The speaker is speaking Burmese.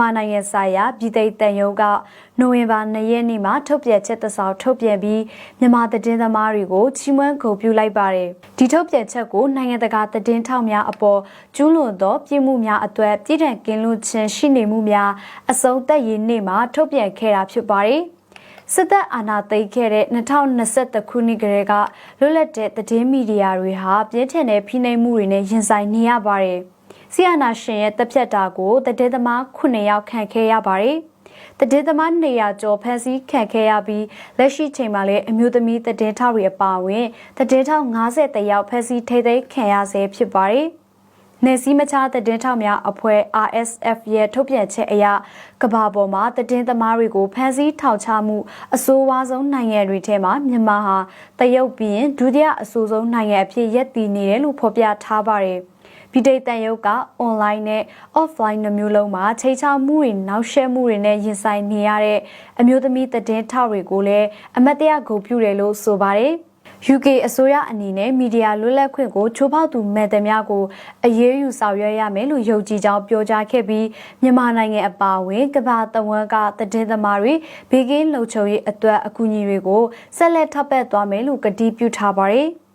မာနိုင်ငံဆိုင်ရာပြည်သိတန်ယုံကနိုဝင်ဘာ2ရက်နေ့မှာထုတ်ပြန်ချက်တစ်စောင်ထုတ်ပြန်ပြီးမြန်မာသတင်းသမားတွေကိုချီးမွမ်းဂုဏ်ပြုလိုက်ပါတယ်ဒီထုတ်ပြန်ချက်ကိုနိုင်ငံတကာသတင်းထောက်များအပေါ်ကျူးလွန်သောပြည်မှုများအသွက်ပြည်ထန်ကင်းလွတ်ခြင်းရှိနေမှုများအဆုံးသက်ရေးနေ့မှာထုတ်ပြန်ခဲ့တာဖြစ်ပါတယ်စစ်တပ်အာဏာသိမ်းခဲ့တဲ့2021ခုနှစ်ကလေးကလွတ်လပ်တဲ့သတင်းမီဒီယာတွေဟာပြင်းထန်တဲ့ဖိနှိပ်မှုတွေနဲ့ရင်ဆိုင်နေရပါတယ်။ ဆီယနာရှင်ရဲ့တပ်ဖြတ်တာကိုတည်သမား9ယောက်ခံခဲ့ရပါတယ်။တည်သမား200ကျော်ဖမ်းဆီးခံခဲ့ရပြီးလက်ရှိချိန်မှာလည်းအမျိုးသမီးတည်ထောက်တွေအပါအဝင်တည်ထောက်50ယောက်ဖမ်းဆီးထိသိမ်းခံရဆဲဖြစ်ပါတယ်။နေစည်းမချသတင်းထောက်များအဖွဲ့ RSF ရဲ့ထုတ်ပြန်ချက်အရကဘာပေါ်မှာသတင်းသမားတွေကိုဖမ်းဆီးထောင်ချမှုအဆိုးဝါးဆုံးနိုင်ငံတွေထဲမှာမြန်မာဟာတရုတ်ပြီးရင်ဒုတိယအဆိုးဆုံးနိုင်ငံအဖြစ်ရပ်တည်နေတယ်လို့ဖော်ပြထားပါတယ်။ ဗီဒီတန်ရုပ်က online နဲ့ offline နှမျိုးလုံးမှာချိန်ချောက်မှုတွေနောက်ရှက်မှုတွေနဲ့ရင်ဆိုင်နေရတဲ့အမျိုးသမီးသတင်းထောက်တွေကိုလည်းအမတ်တရဂုဏ်ပြုတယ်လို့ဆိုပါတယ်။ UK အစိုးရအနေနဲ့မီဒီယာလွတ်လပ်ခွင့်ကိုချိုးဖောက်သူမဲ့သမျှကိုအရေးယူဆောင်ရွက်ရမယ်လို့ယုံကြည်ကြောင်းပြောကြားခဲ့ပြီးမြန်မာနိုင်ငံအပါအဝင်ကမ္ဘာတဝန်းကသတင်းသမားတွေဘေးကင်းလုံခြုံရေးအတွက်အကူအညီတွေကိုဆက်လက်ထောက်ပံ့သွားမယ်လို့ကတိပြုထားပါတယ်။